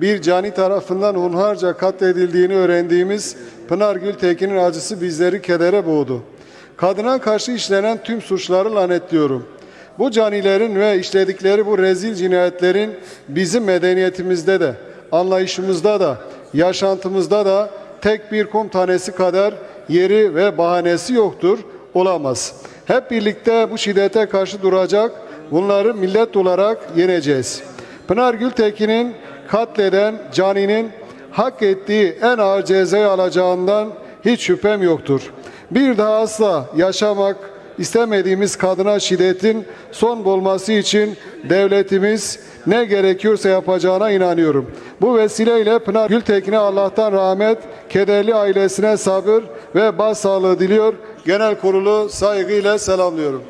bir cani tarafından hunharca katledildiğini öğrendiğimiz Pınar Gültekin'in acısı bizleri kedere boğdu. Kadına karşı işlenen tüm suçları lanetliyorum. Bu canilerin ve işledikleri bu rezil cinayetlerin bizim medeniyetimizde de, anlayışımızda da, yaşantımızda da tek bir kum tanesi kadar yeri ve bahanesi yoktur, olamaz. Hep birlikte bu şiddete karşı duracak, bunları millet olarak yeneceğiz. Pınar Gültekin'in katleden caninin hak ettiği en ağır cezayı alacağından hiç şüphem yoktur. Bir daha asla yaşamak istemediğimiz kadına şiddetin son bulması için devletimiz ne gerekiyorsa yapacağına inanıyorum. Bu vesileyle Pınar Gültekin'e Allah'tan rahmet, kederli ailesine sabır ve başsağlığı diliyor. Genel kurulu saygıyla selamlıyorum.